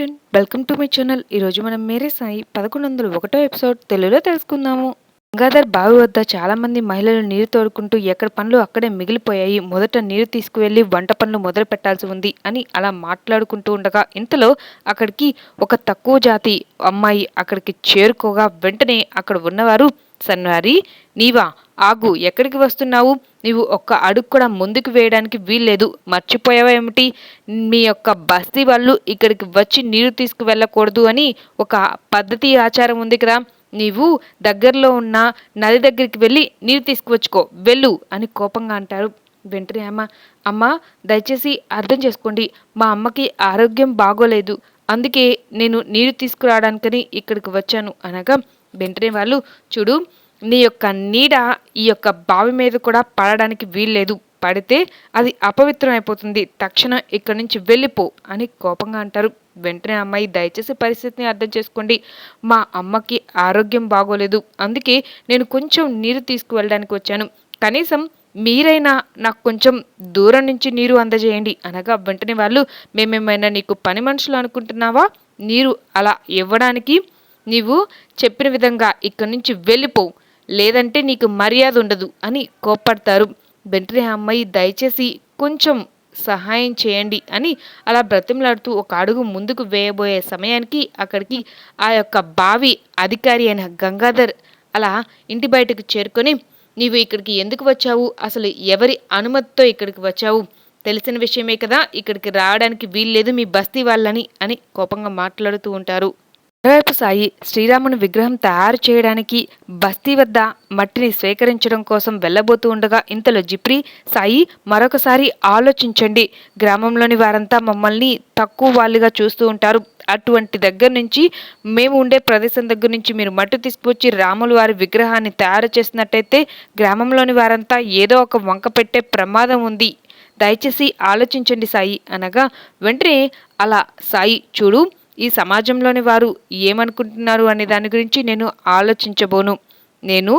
Friend welcome to my channel ఈరోజు మనం మేరే సాయి పదకొండు వందల ఒకటో ఎపిసోడ్ తెలుగులో తెలుసుకుందాము. గంగాధర్ బావి వద్ద చాలా మంది మహిళలు నీరు తోడుకుంటూ ఎక్కడ పనులు అక్కడే మిగిలిపోయాయి. మొదట నీరు తీసుకువెళ్ళి వంట పనులు మొదలు పెట్టాల్సి ఉంది అని అలా మాట్లాడుకుంటూ ఉండగా ఇంతలో అక్కడికి ఒక తక్కువ జాతి అమ్మాయి అక్కడికి చేరుకోగా వెంటనే అక్కడ ఉన్నవారు సన్వారి నీవా ఆగు ఎక్కడికి వస్తున్నావు? నీవు ఒక్క అడుగు కూడా ముందుకు వేయడానికి వీల్లేదు. మర్చిపోయావా ఏమిటి? మీ యొక్క బస్తీ వాళ్ళు ఇక్కడికి వచ్చి నీరు తీసుకువెళ్ళకూడదు అని ఒక పద్ధతి ఆచారం ఉంది కదా. నీవు దగ్గరలో ఉన్న నది దగ్గరికి వెళ్ళి నీరు తీసుకువచ్చుకో. వెళ్ళు అని కోపంగా అంటారు. వెంటనే అమ్మ అమ్మ దయచేసి అర్థం చేసుకోండి. మా అమ్మకి ఆరోగ్యం బాగోలేదు. అందుకే నేను నీరు తీసుకురావడానికని ఇక్కడికి వచ్చాను. అనగా వెంటనే వాళ్ళు చూడు నీ యొక్క నీడ ఈ యొక్క బావి మీద కూడా పడడానికి వీల్లేదు. పడితే అది అపవిత్రం అయిపోతుంది తక్షణం ఇక్కడి నుంచి వెళ్ళిపో అని కోపంగా అంటారు. వెంటనే అమ్మాయి దయచేసి పరిస్థితిని అర్థం చేసుకోండి. మా అమ్మకి ఆరోగ్యం బాగోలేదు. అందుకే నేను కొంచెం నీరు తీసుకువెళ్ళడానికి వచ్చాను. కనీసం మీరైనా నాకు కొంచెం దూరం నుంచి నీరు అందజేయండి అనగా వెంటనే వాళ్ళు మేమేమైనా నీకు పని మనుషులు అనుకుంటున్నావా? నీరు అలా ఇవ్వడానికి నీవు చెప్పిన విధంగా ఇక్కడి నుంచి వెళ్ళిపో. లేదంటే నీకు మర్యాద ఉండదు అని కోప్పడతారు. వెంటనే అమ్మాయి దయచేసి కొంచెం సహాయం చేయండి అని అలా బ్రతిమలాడుతూ ఒక అడుగు ముందుకు వేయబోయే సమయానికి అక్కడికి ఆ యొక్క బావి అధికారి అయిన గంగాధర్ అలా ఇంటి బయటకు చేరుకొని నీవు ఇక్కడికి ఎందుకు వచ్చావు? అసలు ఎవరి అనుమతితో ఇక్కడికి వచ్చావు? తెలిసిన విషయమే కదా ఇక్కడికి రావడానికి వీల్లేదు మీ బస్తీ వాళ్ళని అని కోపంగా మాట్లాడుతూ ఉంటారు. మరోవైపు సాయి శ్రీరాముని విగ్రహం తయారు చేయడానికి బస్తీ వద్ద మట్టిని స్వీకరించడం కోసం వెళ్ళబోతూ ఉండగా ఇంతలో జిప్రి సాయి మరొకసారి ఆలోచించండి. గ్రామంలోని వారంతా మమ్మల్ని తక్కువ వాళ్ళుగా చూస్తూ ఉంటారు. అటువంటి దగ్గర నుంచి మేము ఉండే ప్రదేశం దగ్గర నుంచి మీరు మట్టి తీసుకువచ్చి రాములు వారి విగ్రహాన్ని తయారు చేసినట్టయితే గ్రామంలోని వారంతా ఏదో ఒక వంక పెట్టే ప్రమాదం ఉంది. దయచేసి ఆలోచించండి సాయి అనగా వెంటనే అలా సాయి చూడు ఈ సమాజంలోని వారు ఏమనుకుంటున్నారు అనే దాని గురించి నేను ఆలోచించబోను. నేను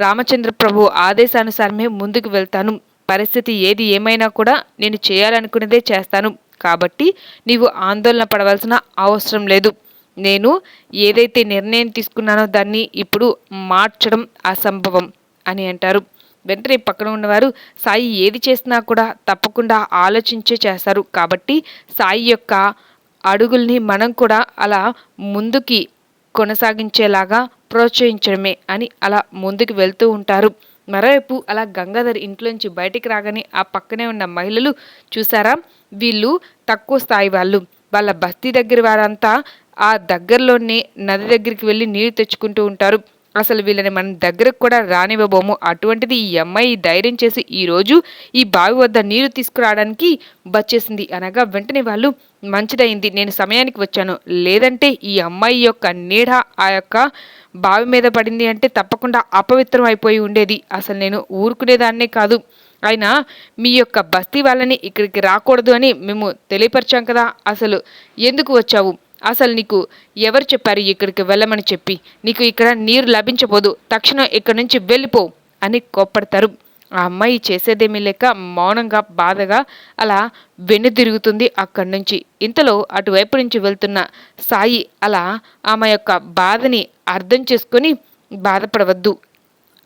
రామచంద్ర ప్రభు ఆదేశానుసారమే ముందుకు వెళ్తాను. పరిస్థితి ఏది ఏమైనా కూడా నేను చేయాలనుకునేదే చేస్తాను. కాబట్టి నీవు ఆందోళన పడవలసిన అవసరం లేదు. నేను ఏదైతే నిర్ణయం తీసుకున్నానో దాన్ని ఇప్పుడు మార్చడం అసంభవం అని అంటారు. వెంటనే పక్కన ఉన్నవారు సాయి ఏది చేసినా కూడా తప్పకుండా ఆలోచించే చేస్తారు. కాబట్టి సాయి యొక్క అడుగుల్ని మనం కూడా అలా ముందుకి కొనసాగించేలాగా ప్రోత్సహించడమే అని అలా ముందుకు వెళ్తూ ఉంటారు. మరోవైపు అలా గంగాధర్ ఇంట్లోంచి బయటికి రాగానే ఆ పక్కనే ఉన్న మహిళలు చూసారా? వీళ్ళు తక్కువ స్థాయి వాళ్ళు. వాళ్ళ బస్తీ దగ్గర వారంతా ఆ దగ్గరలోనే నది దగ్గరికి వెళ్ళి నీరు తెచ్చుకుంటూ ఉంటారు. అసలు వీళ్ళని మనం దగ్గరకు కూడా రానివ్వబోము. అటువంటిది ఈ అమ్మాయి ధైర్యం చేసి ఈరోజు ఈ బావి వద్ద నీరు తీసుకురావడానికి వచ్చేసింది అనగా వెంటనే వాళ్ళు మంచిదైంది. నేను సమయానికి వచ్చాను. లేదంటే ఈ అమ్మాయి యొక్క నీడ ఆ యొక్క బావి మీద పడింది అంటే తప్పకుండా అపవిత్రం అయిపోయి ఉండేది. అసలు నేను ఊరుకునేదాన్నే కాదు. అయినా మీ యొక్క బస్తీ వాళ్ళని ఇక్కడికి రాకూడదు అని మేము తెలియపరిచాం కదా. అసలు ఎందుకు వచ్చావు? అసలు నీకు ఎవరు చెప్పారు ఇక్కడికి వెళ్ళమని చెప్పి? నీకు ఇక్కడ నీరు లభించబోదు. తక్షణం ఇక్కడి నుంచి వెళ్ళిపో అని కోప్పడతారు. ఆ అమ్మాయి చేసేదేమీ లేక మౌనంగా బాధగా అలా వెన్ను తిరుగుతుంది అక్కడి నుంచి. ఇంతలో అటువైపు నుంచి వెళ్తున్న సాయి అలా ఆమె యొక్క బాధని అర్థం చేసుకొని బాధపడవద్దు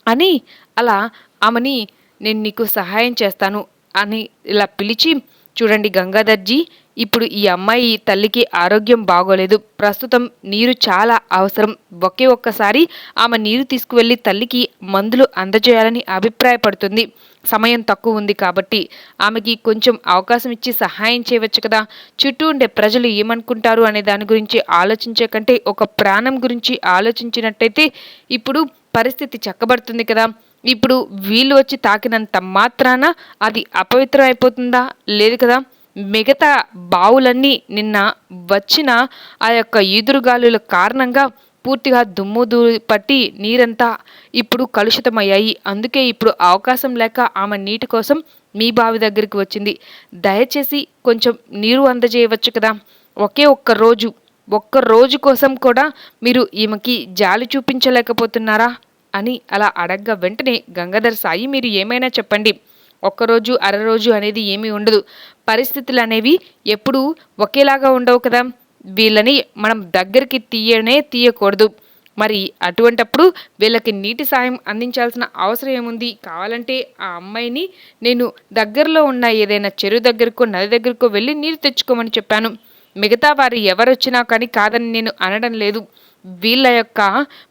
అని అలా ఆమెని నేను నీకు సహాయం చేస్తాను అని ఇలా పిలిచి చూడండి గంగాధర్జీ ఇప్పుడు ఈ అమ్మాయి తల్లికి ఆరోగ్యం బాగోలేదు. ప్రస్తుతం నీరు చాలా అవసరం. ఒకే ఒక్కసారి ఆమె నీరు తీసుకువెళ్ళి తల్లికి మందులు అందజేయాలని అభిప్రాయపడుతుంది. సమయం తక్కువ ఉంది కాబట్టి ఆమెకి కొంచెం అవకాశం ఇచ్చి సహాయం చేయవచ్చు కదా. చుట్టూ ఉండే ప్రజలు ఏమనుకుంటారు అనే దాని గురించి ఆలోచించే కంటే ఒక ప్రాణం గురించి ఆలోచించినట్టయితే ఇప్పుడు పరిస్థితి చక్కబడుతుంది కదా. ఇప్పుడు వీళ్ళు వచ్చి తాకినంత మాత్రాన అది అపవిత్రం అయిపోతుందా? లేదు కదా. మిగతా బావులన్నీ నిన్న వచ్చిన ఆ యొక్క ఈదురుగాలుల కారణంగా పూర్తిగా దుమ్ము దూరి పట్టి నీరంతా ఇప్పుడు కలుషితమయ్యాయి. అందుకే ఇప్పుడు అవకాశం లేక ఆమె నీటి కోసం మీ బావి దగ్గరికి వచ్చింది. దయచేసి కొంచెం నీరు అందజేయవచ్చు కదా. ఒకే ఒక్క రోజు ఒక్క రోజు కోసం కూడా మీరు ఈమెకి జాలి చూపించలేకపోతున్నారా? అని అలా అడగ్గా వెంటనే గంగాధర్ సాయి మీరు ఏమైనా చెప్పండి. ఒక్కరోజు అరరోజు అనేది ఏమీ ఉండదు. పరిస్థితులు అనేవి ఎప్పుడూ ఒకేలాగా ఉండవు కదా. వీళ్ళని మనం దగ్గరికి తీయనే తీయకూడదు. మరి అటువంటప్పుడు వీళ్ళకి నీటి సాయం అందించాల్సిన అవసరం ఏముంది? కావాలంటే ఆ అమ్మాయిని నేను దగ్గరలో ఉన్న ఏదైనా చెరువు దగ్గరకో నది దగ్గరకో వెళ్ళి నీరు తెచ్చుకోమని చెప్పాను. మిగతా వారు ఎవరొచ్చినా కానీ కాదని నేను అనడం లేదు. వీళ్ళ యొక్క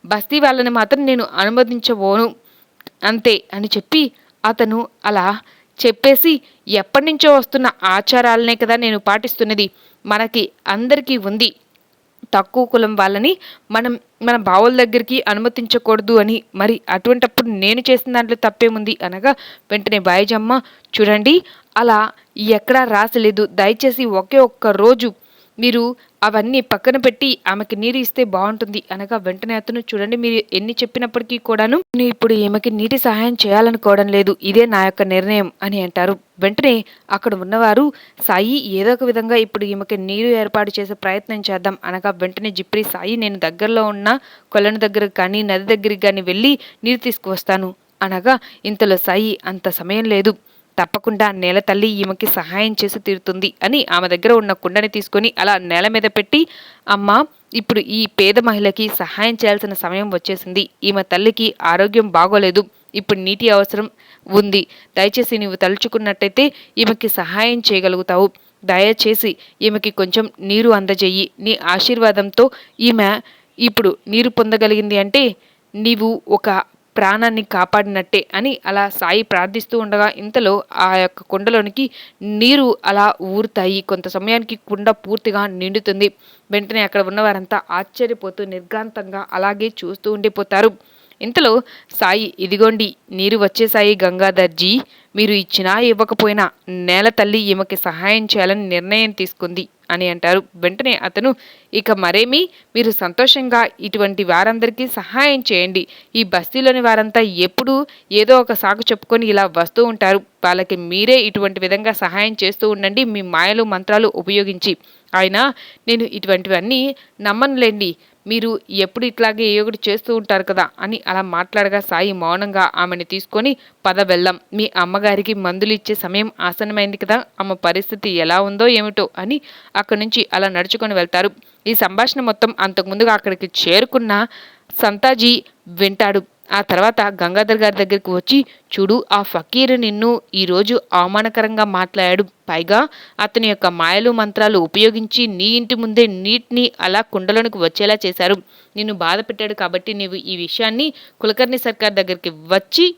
బస్తీ వాళ్ళని మాత్రం నేను అనుమతించబోను. అంతే అని చెప్పి అతను అలా చెప్పేసి ఎప్పటి నుంచో వస్తున్న ఆచారాలనే కదా నేను పాటిస్తున్నది. మనకి అందరికీ ఉంది. తక్కువ కులం వాళ్ళని మనం మన బావుల దగ్గరికి అనుమతించకూడదు అని మరి అటువంటప్పుడు నేను చేసిన దాంట్లో తప్పేముంది అనగా వెంటనే బాయిజమ్మ చూడండి అలా ఎక్కడా రాసలేదు. దయచేసి ఒకే ఒక్క రోజు మీరు అవన్నీ పక్కన పెట్టి ఆమెకి నీరు ఇస్తే బాగుంటుంది అనగా వెంటనే అతను చూడండి మీరు ఎన్ని చెప్పినప్పటికీ కూడాను నేను ఇప్పుడు ఈమెకి నీటి సహాయం చేయాలనుకోవడం లేదు ఇదే నా యొక్క నిర్ణయం అని అంటారు. వెంటనే అక్కడ ఉన్నవారు సాయి ఏదో ఒక విధంగా ఇప్పుడు ఈమెకి నీరు ఏర్పాటు చేసే ప్రయత్నం చేద్దాం. అనగా వెంటనే జిప్రి సాయి నేను దగ్గరలో ఉన్న కొలను దగ్గరకు కానీ నది దగ్గరికి కానీ వెళ్ళి నీరు తీసుకువస్తాను. అనగా ఇంతలో సాయి అంత సమయం లేదు. తప్పకుండా నేల తల్లి ఈమెకి సహాయం చేసి తీరుతుంది అని ఆమె దగ్గర ఉన్న కుండని తీసుకొని అలా నేల మీద పెట్టి అమ్మ ఇప్పుడు ఈ పేద మహిళకి సహాయం చేయాల్సిన సమయం వచ్చేసింది. ఈమె తల్లికి ఆరోగ్యం బాగోలేదు. ఇప్పుడు నీటి అవసరం ఉంది. దయచేసి నీవు తలుచుకున్నట్టయితే ఈమెకి సహాయం చేయగలుగుతావు. దయచేసి ఈమెకి కొంచెం నీరు అందజేయి. నీ ఆశీర్వాదంతో ఈమె ఇప్పుడు నీరు పొందగలిగింది అంటే నీవు ఒక ప్రాణాన్ని కాపాడినట్టే అని అలా సాయి ప్రార్థిస్తూ ఉండగా ఇంతలో ఆ యొక్క కుండలోనికి నీరు అలా ఊరుతాయి. కొంత సమయానికి కుండ పూర్తిగా నిండుతుంది. వెంటనే అక్కడ ఉన్నవారంతా ఆశ్చర్యపోతూ నిర్గాంతంగా అలాగే చూస్తూ ఉండిపోతారు. ఇంతలో సాయి ఇదిగోండి నీరు వచ్చేసాయి గంగాధర్జీ. మీరు ఇచ్చినా ఇవ్వకపోయినా నేల తల్లి ఈమెకి సహాయం చేయాలని నిర్ణయం తీసుకుంది. అని అంటారు. వెంటనే అతను ఇక మరేమి మీరు సంతోషంగా ఇటువంటి వారందరికీ సహాయం చేయండి. ఈ బస్తీలోని వారంతా ఎప్పుడూ ఏదో ఒక సాకు చెప్పుకొని ఇలా వస్తూ ఉంటారు. వాళ్ళకి మీరే ఇటువంటి విధంగా సహాయం చేస్తూ ఉండండి. మీ మాయలు మంత్రాలు ఉపయోగించి. ఆయన నేను ఇటువంటివన్నీ నమ్మనులేండి. మీరు ఎప్పుడు ఇట్లాగే ఏ ఒకటి చేస్తూ ఉంటారు కదా అని అలా మాట్లాడగా సాయి మౌనంగా ఆమెను తీసుకొని పద వెళ్దాం. మీ అమ్మగారికి మందులు ఇచ్చే సమయం ఆసనమైంది కదా. ఆమె పరిస్థితి ఎలా ఉందో ఏమిటో అని అక్కడి నుంచి అలా నడుచుకొని వెళ్తారు. ఈ సంభాషణ మొత్తం అంతకుముందుగా అక్కడికి చేరుకున్న సంతాజీ వింటాడు. ఆ తర్వాత గంగాధర్ గారి దగ్గరికి వచ్చి చూడు ఆ ఫకీర్ నిన్ను ఈరోజు అవమానకరంగా మాట్లాడాడు. పైగా అతని యొక్క మాయలు మంత్రాలు ఉపయోగించి నీ ఇంటి ముందే నీటిని అలా కుండలోనికి వచ్చేలా చేశారు. నిన్ను బాధ పెట్టాడు కాబట్టి నీవు ఈ విషయాన్ని కులకర్ణి సర్కార్ దగ్గరికి వచ్చి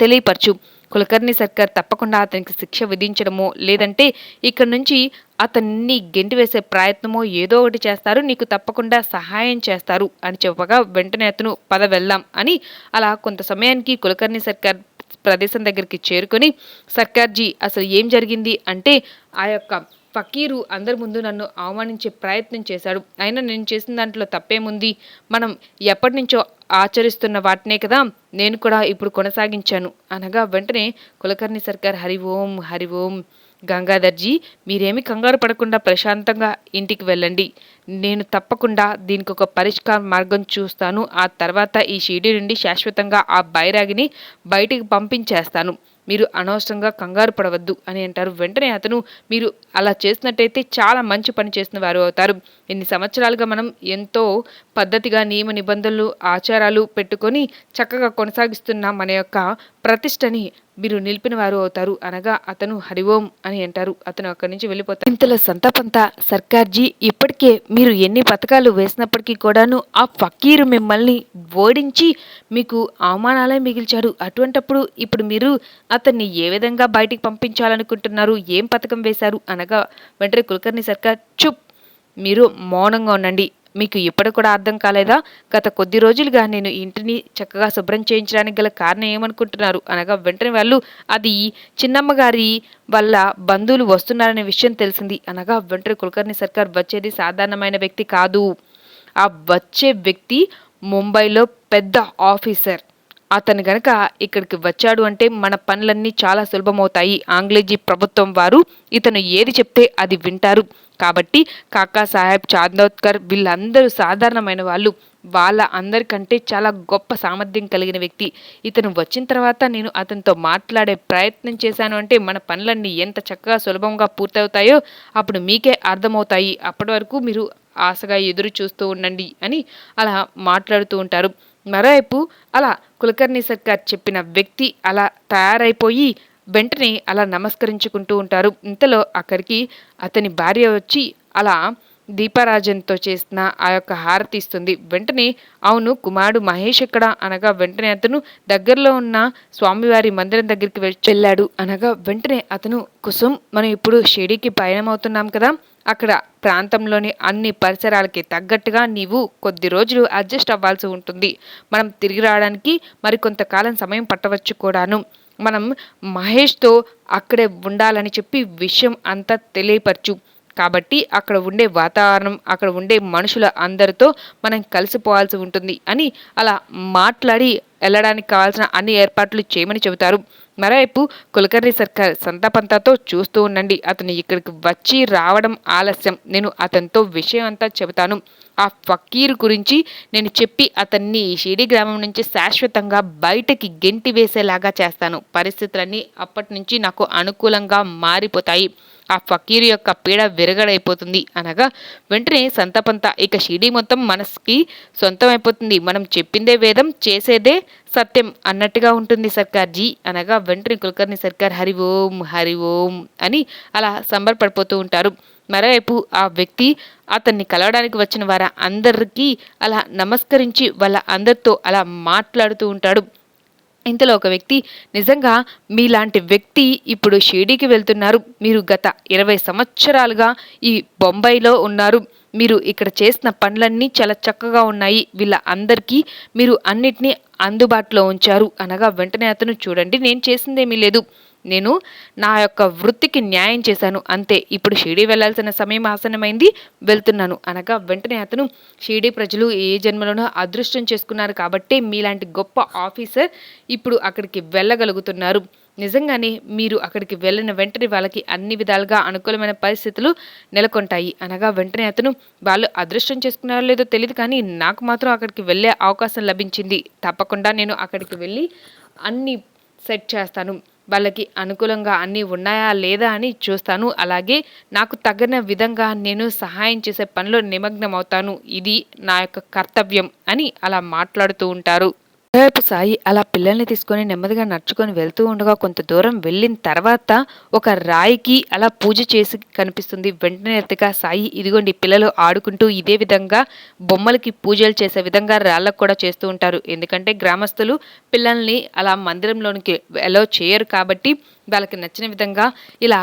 తెలియపరచు. కులకర్ణి సర్కార్ తప్పకుండా అతనికి శిక్ష విధించడమో లేదంటే ఇక్కడ నుంచి అతన్ని గెంటి వేసే ప్రయత్నమో ఏదో ఒకటి చేస్తారు నీకు తప్పకుండా సహాయం చేస్తారు అని చెప్పగా వెంటనే అతను పద వెళ్దాం అని అలా కొంత సమయానికి కులకర్ణి సర్కార్ ప్రదేశం దగ్గరికి చేరుకొని సర్కార్జీ అసలు ఏం జరిగింది? అంటే ఆ యొక్క ఫకీరు అందరి ముందు నన్ను అవమానించే ప్రయత్నం చేశాడు. అయినా నేను చేసిన దాంట్లో తప్పేముంది? మనం ఎప్పటి నుంచో ఆచరిస్తున్న వాటినే కదా నేను కూడా ఇప్పుడు కొనసాగించాను. అనగా వెంటనే కులకర్ణి సర్కార్ హరి ఓం హరి ఓం గంగాధర్జీ మీరేమి కంగారు పడకుండా ప్రశాంతంగా ఇంటికి వెళ్ళండి. నేను తప్పకుండా దీనికి ఒక పరిష్కార మార్గం చూస్తాను. ఆ తర్వాత ఈ షీడీ నుండి శాశ్వతంగా ఆ బైరాగిని బయటికి పంపించేస్తాను. మీరు అనవసరంగా కంగారు పడవద్దు అని అంటారు. వెంటనే అతను మీరు అలా చేసినట్టయితే చాలా మంచి పని చేసిన వారు అవుతారు. ఇన్ని సంవత్సరాలుగా మనం ఎంతో పద్ధతిగా నియమ నిబంధనలు ఆచారాలు పెట్టుకొని చక్కగా కొనసాగిస్తున్న. మన యొక్క ప్రతిష్టని మీరు నిలిపిన వారు అవుతారు. అనగా అతను హరిఓం అని అంటారు. అతను అక్కడి నుంచి వెళ్ళిపోతారు ఇంతలో సంతాపంతా సర్కార్జీ ఇప్పటికే మీరు ఎన్ని పథకాలు వేసినప్పటికీ కూడాను ఆ ఫకీరు మిమ్మల్ని ఓడించి మీకు అవమానాలే మిగిల్చాడు. అటువంటప్పుడు ఇప్పుడు మీరు అతన్ని ఏ విధంగా బయటికి పంపించాలనుకుంటున్నారు? ఏం పథకం వేశారు? అనగా వెంటనే కులకర్ణి సర్కార్ చుప్ మీరు మౌనంగా ఉండండి. మీకు ఇప్పుడు కూడా అర్థం కాలేదా? గత కొద్ది రోజులుగా నేను ఇంటిని చక్కగా శుభ్రం చేయించడానికి గల కారణం ఏమనుకుంటున్నారు? అనగా వెంటనే వాళ్ళు అది చిన్నమ్మ గారి వల్ల బంధువులు వస్తున్నారనే విషయం తెలిసింది. అనగా వెంటనే కులకర్ణి సర్కార్ వచ్చేది సాధారణమైన వ్యక్తి కాదు. ఆ వచ్చే వ్యక్తి ముంబైలో పెద్ద ఆఫీసర్. అతను గనక ఇక్కడికి వచ్చాడు అంటే మన పనులన్నీ చాలా సులభమవుతాయి. ఆంగ్లేజీ ప్రభుత్వం వారు ఇతను ఏది చెప్తే అది వింటారు. కాబట్టి కాకా సాహెబ్ చాందోత్కర్ వీళ్ళందరూ సాధారణమైన వాళ్ళు. వాళ్ళ అందరికంటే చాలా గొప్ప సామర్థ్యం కలిగిన వ్యక్తి. ఇతను వచ్చిన తర్వాత నేను అతనితో మాట్లాడే ప్రయత్నం చేశాను అంటే మన పనులన్నీ ఎంత చక్కగా సులభంగా పూర్తవుతాయో అప్పుడు మీకే అర్థమవుతాయి. అప్పటి వరకు మీరు ఆశగా ఎదురు చూస్తూ ఉండండి అని అలా మాట్లాడుతూ ఉంటారు. మరోవైపు అలా కులకర్ణి సర్కార్ చెప్పిన వ్యక్తి అలా తయారైపోయి వెంటనే అలా నమస్కరించుకుంటూ ఉంటారు. ఇంతలో అక్కడికి అతని భార్య వచ్చి అలా దీపారాజన్తో చేసిన ఆ యొక్క హారతి ఇస్తుంది. వెంటనే అవును కుమారుడు మహేష్ ఎక్కడ? అనగా వెంటనే అతను దగ్గరలో ఉన్న స్వామివారి మందిరం దగ్గరికి వెళ్ళాడు. అనగా వెంటనే అతను కుసుమ్ మనం ఇప్పుడు షిరిడికి పయనమవుతున్నాం కదా అక్కడ ప్రాంతంలోని అన్ని పరిసరాలకి తగ్గట్టుగా నీవు కొద్ది రోజులు అడ్జస్ట్ అవ్వాల్సి ఉంటుంది. మనం తిరిగి రావడానికి మరి కొంతకాలం సమయం పట్టవచ్చు కూడాను. మనం మహేష్తో అక్కడే ఉండాలని చెప్పి విషయం అంతా తెలియపరచు. కాబట్టి అక్కడ ఉండే వాతావరణం అక్కడ ఉండే మనుషుల అందరితో మనం కలిసిపోవాల్సి ఉంటుంది అని అలా మాట్లాడి వెళ్ళడానికి కావాల్సిన అన్ని ఏర్పాట్లు చేయమని చెబుతారు. మరోవైపు కులకర్ణి సర్కార్ సంతాపంతాతో చూస్తూ ఉండండి. అతను ఇక్కడికి వచ్చి రావడం ఆలస్యం. నేను అతనితో విషయం అంతా చెబుతాను. ఆ ఫకీర్ గురించి నేను చెప్పి అతన్ని షిడి గ్రామం నుంచి శాశ్వతంగా బయటకి గెంటి వేసేలాగా చేస్తాను. పరిస్థితులన్నీ అప్పటి నుంచి నాకు అనుకూలంగా మారిపోతాయి. ఆ ఫకీరు యొక్క పీడ విరగడైపోతుంది. అనగా వెంటనే సంతపంత ఇక షిడి మొత్తం మనసుకి సొంతం అయిపోతుంది మనం చెప్పిందే వేదం చేసేదే సత్యం అన్నట్టుగా ఉంటుంది సర్కార్జీ. అనగా వెంటనే కులకర్ణి సర్కార్ హరి ఓం హరి ఓం అని అలా సంబరపడిపోతూ ఉంటారు. మరోవైపు ఆ వ్యక్తి అతన్ని కలవడానికి వచ్చిన వారందరికీ అలా నమస్కరించి వాళ్ళ అందరితో అలా మాట్లాడుతూ ఉంటాడు. ఇంతలో ఒక వ్యక్తి నిజంగా మీలాంటి వ్యక్తి ఇప్పుడు షిరిడీకి వెళ్తున్నారు. మీరు గత ఇరవై సంవత్సరాలుగా ఈ బొంబాయిలో ఉన్నారు. మీరు ఇక్కడ చేసిన పనులన్నీ చాలా చక్కగా ఉన్నాయి. వీళ్ళ అందరికీ మీరు అన్నిటినీ అందుబాటులో ఉంచారు. అనగా వెంటనే అతను చూడండి నేను చేసిందేమీ లేదు. నేను నా యొక్క వృత్తికి న్యాయం చేశాను. అంతే ఇప్పుడు షిరిడి వెళ్ళాల్సిన సమయం ఆసనమైంది వెళ్తున్నాను. అనగా వెంటనే అతను షిరిడి ప్రజలు ఏ జన్మలోనో అదృష్టం చేసుకున్నారు కాబట్టి మీలాంటి గొప్ప ఆఫీసర్ ఇప్పుడు అక్కడికి వెళ్ళగలుగుతున్నారు. నిజంగానే మీరు అక్కడికి వెళ్ళిన వెంటనే వాళ్ళకి అన్ని విధాలుగా అనుకూలమైన పరిస్థితులు నెలకొంటాయి. అనగా వెంటనే అతను వాళ్ళు అదృష్టం చేసుకున్నారో లేదో తెలియదు కానీ నాకు మాత్రం అక్కడికి వెళ్ళే అవకాశం లభించింది. తప్పకుండా నేను అక్కడికి వెళ్ళి అన్ని సెట్ చేస్తాను. వాళ్ళకి అనుకూలంగా అన్నీ ఉన్నాయా లేదా అని చూస్తాను. అలాగే నాకు తగిన విధంగా నేను సహాయం చేసే పనిలో నిమగ్నం అవుతాను ఇది నా యొక్క కర్తవ్యం అని అలా మాట్లాడుతూ ఉంటారు. మరోవైపు సాయి అలా పిల్లల్ని తీసుకొని నెమ్మదిగా నడుచుకొని వెళ్తూ ఉండగా కొంత దూరం వెళ్ళిన తర్వాత ఒక రాయికి అలా పూజ చేసి కనిపిస్తుంది. వెంటనే ఎత్తగా సాయి ఇదిగోండి పిల్లలు ఆడుకుంటూ ఇదే విధంగా బొమ్మలకి పూజలు చేసే విధంగా రాళ్ళకు కూడా చేస్తూ ఉంటారు. ఎందుకంటే గ్రామస్తులు పిల్లల్ని అలా మందిరంలోనికి అలో చేయరు కాబట్టి వాళ్ళకి నచ్చిన విధంగా ఇలా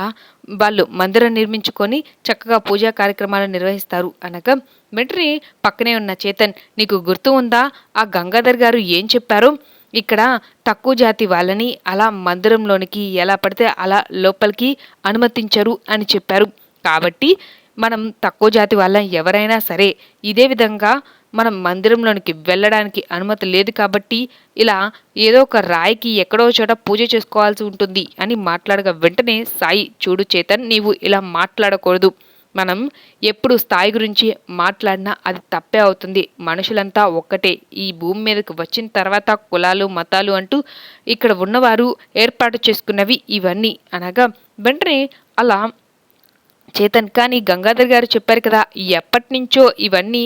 వాళ్ళు మందిరం నిర్మించుకొని చక్కగా పూజా కార్యక్రమాలు నిర్వహిస్తారు అనగా వెంటనే పక్కనే ఉన్న చేతన్ నీకు గుర్తు ఉందా? ఆ గంగాధర్ గారు ఏం చెప్పారు? ఇక్కడ తక్కువ జాతి వాళ్ళని అలా మందిరంలోనికి ఎలా పడితే అలా లోపలికి అనుమతించరు అని చెప్పారు. కాబట్టి మనం తక్కువ జాతి వాళ్ళం ఎవరైనా సరే ఇదే విధంగా మనం మందిరంలోనికి వెళ్ళడానికి అనుమతి లేదు కాబట్టి ఇలా ఏదో ఒక రాయికి ఎక్కడో చోట పూజ చేసుకోవాల్సి ఉంటుంది అని మాట్లాడగా వెంటనే సాయి చూడు చేతన్ నీవు ఇలా మాట్లాడకూడదు. మనం ఎప్పుడు స్థాయి గురించి మాట్లాడినా అది తప్పే అవుతుంది. మనుషులంతా ఒక్కటే. ఈ భూమి మీదకి వచ్చిన తర్వాత కులాలు మతాలు అంటూ ఇక్కడ ఉన్నవారు ఏర్పాటు చేసుకున్నవి ఇవన్నీ అనగా వెంటనే అలా చేతన్. కానీ గంగాధర్ గారు చెప్పారు కదా ఎప్పటి నుంచో ఇవన్నీ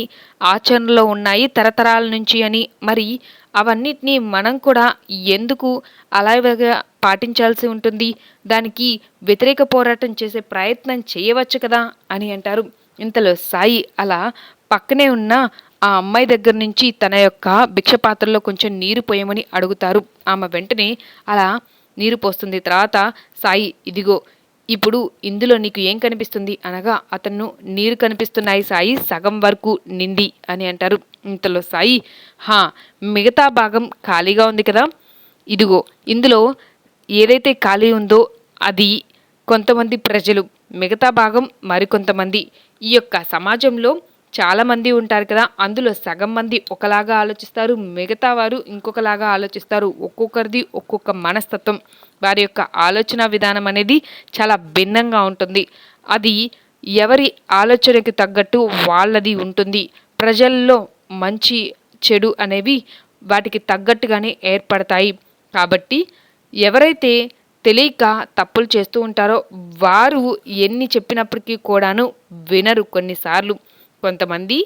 ఆచరణలో ఉన్నాయి తరతరాల నుంచి అని. మరి అవన్నిటినీ మనం కూడా ఎందుకు అలాగా పాటించాల్సి ఉంటుంది? దానికి వ్యతిరేక పోరాటం చేసే ప్రయత్నం చేయవచ్చు కదా అని అంటారు. ఇంతలో సాయి అలా పక్కనే ఉన్న ఆ అమ్మాయి దగ్గర నుంచి తన యొక్క భిక్ష పాత్రలో కొంచెం నీరు పోయమని అడుగుతారు. ఆమె వెంటనే అలా నీరు పోస్తుంది. తర్వాత సాయి ఇదిగో ఇప్పుడు ఇందులో నీకు ఏం కనిపిస్తుంది? అనగా అతను నీరు కనిపిస్తున్నాయి సాయి సగం వరకు నిండి అని అంటారు. ఇంతలో సాయి హా మిగతా భాగం ఖాళీగా ఉంది కదా? ఇదిగో ఇందులో ఏదైతే ఖాళీ ఉందో అది కొంతమంది ప్రజలు మిగతా భాగం మరికొంతమంది. ఈ యొక్క సమాజంలో చాలామంది ఉంటారు కదా అందులో సగం మంది ఒకలాగా ఆలోచిస్తారు మిగతా వారు ఇంకొకలాగా ఆలోచిస్తారు. ఒక్కొక్కరిది ఒక్కొక్క మనస్తత్వం. వారి యొక్క ఆలోచన విధానం అనేది చాలా భిన్నంగా ఉంటుంది. అది ఎవరి ఆలోచనకి తగ్గట్టు వాళ్ళది ఉంటుంది. ప్రజల్లో మంచి చెడు అనేవి వాటికి తగ్గట్టుగానే ఏర్పడతాయి. కాబట్టి ఎవరైతే తెలియక తప్పులు చేస్తూ ఉంటారో వారు ఎన్ని చెప్పినప్పటికీ కూడాను వినరు కొన్నిసార్లు. కొంతమంది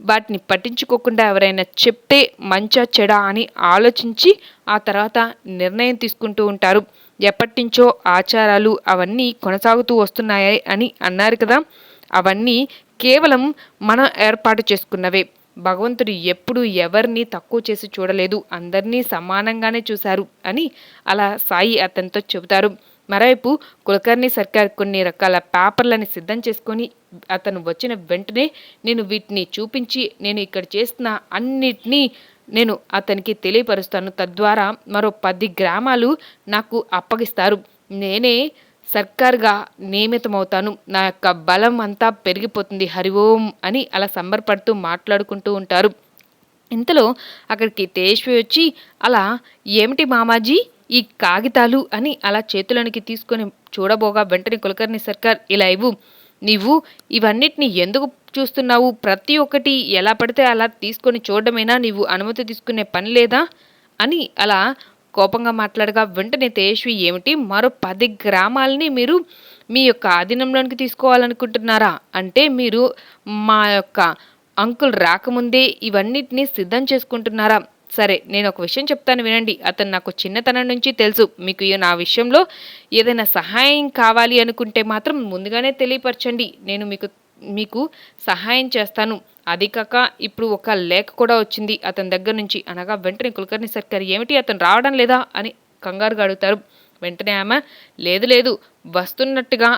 వాటిని పట్టించుకోకుండా ఎవరైనా చెప్తే మంచా చెడా అని ఆలోచించి ఆ తర్వాత నిర్ణయం తీసుకుంటూ ఉంటారు. ఎప్పటినుంచో ఆచారాలు అవన్నీ కొనసాగుతూ వస్తున్నాయి అని అన్నారు కదా. అవన్నీ కేవలం మనం ఏర్పాటు చేసుకున్నవే. భగవంతుడు ఎప్పుడు ఎవరిని తక్కువ చేసి చూడలేదు. అందరినీ సమానంగానే చూశారు అని అలా సాయి అతనితో చెబుతారు. మరోవైపు కులకర్ణి సర్కార్ కొన్ని రకాల పేపర్లని సిద్ధం చేసుకొని అతను వచ్చిన వెంటనే నేను వీటిని చూపించి నేను ఇక్కడ చేసిన అన్నిటినీ నేను అతనికి తెలియపరుస్తాను. తద్వారా మరో పది గ్రామాలు నాకు అప్పగిస్తారు. నేనే సర్కార్గా నియమితమవుతాను. నా యొక్క బలం అంతా పెరిగిపోతుంది. హరి ఓం అని అలా సంబరపడుతూ మాట్లాడుకుంటూ ఉంటారు. ఇంతలో అక్కడికి తేజ్వి వచ్చి అలా ఏమిటి మామాజీ? ఈ కాగితాలు అని అలా చేతులనికి తీసుకొని చూడబోగా వెంటనే కులకర్ణి సర్కార్ ఇలా ఇవ్వు. నీవు ఇవన్నిటిని ఎందుకు చూస్తున్నావు? ప్రతి ఒక్కటి ఎలా పడితే అలా తీసుకొని చూడడమేనా? నీవు అనుమతి తీసుకునే పని లేదా? అని అలా కోపంగా మాట్లాడగా వెంటనే తేజస్వి ఏమిటి? మరో పది గ్రామాలని మీరు మీ యొక్క ఆధీనంలోనికి తీసుకోవాలనుకుంటున్నారా? అంటే మీరు మా యొక్క అంకుల్ రాకముందే ఇవన్నిటిని సిద్ధం చేసుకుంటున్నారా? సరే నేను ఒక విషయం చెప్తాను వినండి. అతను నాకు చిన్నతనం నుంచి తెలుసు. మీకు నా విషయంలో ఏదైనా సహాయం కావాలి అనుకుంటే మాత్రం ముందుగానే తెలియపరచండి. నేను మీకు మీకు సహాయం చేస్తాను. అది కాక ఇప్పుడు ఒక లేఖ కూడా వచ్చింది అతని దగ్గర నుంచి. అనగా వెంటనే కులకర్ణి సర్కార్ ఏమిటి? అతను రావడం లేదా? అని కంగారుగా అడుగుతారు. వెంటనే ఆమె లేదు లేదు వస్తున్నట్టుగా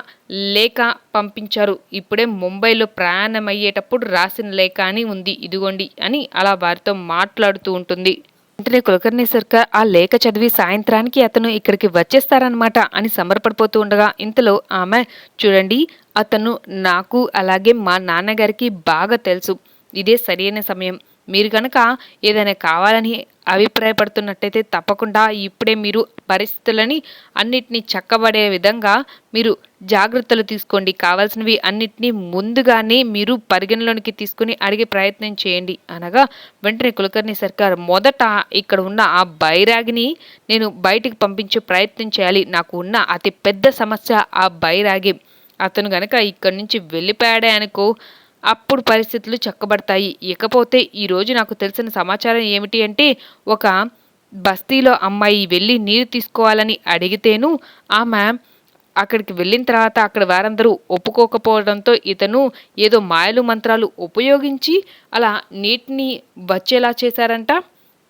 లేఖ పంపించారు. ఇప్పుడే ముంబైలో ప్రయాణమయ్యేటప్పుడు రాసిన లేఖ అని ఉంది. ఇదిగోండి అని అలా వారితో మాట్లాడుతూ ఉంటుంది. వెంటనే కులకర్ణి సర్కార్ ఆ లేఖ చదివి సాయంత్రానికి అతను ఇక్కడికి వచ్చేస్తారనమాట అని సంబరపడిపోతూ ఉండగా ఇంతలో ఆమె చూడండి అతను నాకు అలాగే మా నాన్నగారికి బాగా తెలుసు. ఇదే సరైన సమయం. మీరు కనుక ఏదైనా కావాలని అభిప్రాయపడుతున్నట్టయితే తప్పకుండా ఇప్పుడే మీరు పరిస్థితులని అన్నిటినీ చక్కబడే విధంగా మీరు జాగ్రత్తలు తీసుకోండి. కావాల్సినవి అన్నిటినీ ముందుగానే మీరు పరిగణలోనికి తీసుకుని అడిగే ప్రయత్నం చేయండి. అనగా వెంటనే కులకర్ణి సర్కార్ మొదట ఇక్కడ ఉన్న ఆ బైరాగిని నేను బయటికి పంపించే ప్రయత్నం చేయాలి. నాకు ఉన్న అతి పెద్ద సమస్య ఆ బైరాగి. అతను గనక ఇక్కడి నుంచి వెళ్ళిపోయాడే అనుకో అప్పుడు పరిస్థితులు చక్కబడతాయి. ఇకపోతే ఈరోజు నాకు తెలిసిన సమాచారం ఏమిటి అంటే ఒక బస్తీలో అమ్మాయి వెళ్ళి నీరు తీసుకోవాలని అడిగితేను ఆమె అక్కడికి వెళ్ళిన తర్వాత అక్కడ వారందరూ ఒప్పుకోకపోవడంతో ఇతను ఏదో మాయలు మంత్రాలు ఉపయోగించి అలా నీటిని వచ్చేలా చేశారంట.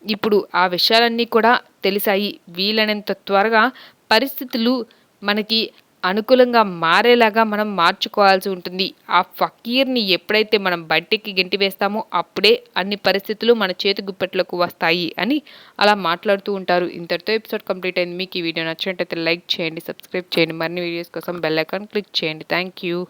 ఇప్పుడు ఆ విషయాలన్నీ కూడా తెలిసాయి. వీలైనంత త్వరగా పరిస్థితులు మనకి అనుకూలంగా మారేలాగా మనం మార్చుకోవాల్సి ఉంటుంది. ఆ ఫకీర్ని ఎప్పుడైతే మనం బయటికి గెంటి వేస్తామో అప్పుడే అన్ని పరిస్థితులు మన చేతి గుప్పెట్లకు వస్తాయి అని అలా మాట్లాడుతూ ఉంటారు. ఇంతటితో ఎపిసోడ్ కంప్లీట్ అయింది. మీకు ఈ వీడియో నచ్చినట్టయితే లైక్ చేయండి సబ్స్క్రైబ్ చేయండి. మరిన్ని వీడియోస్ కోసం బెల్ ఐకాన్ క్లిక్ చేయండి. Thank you.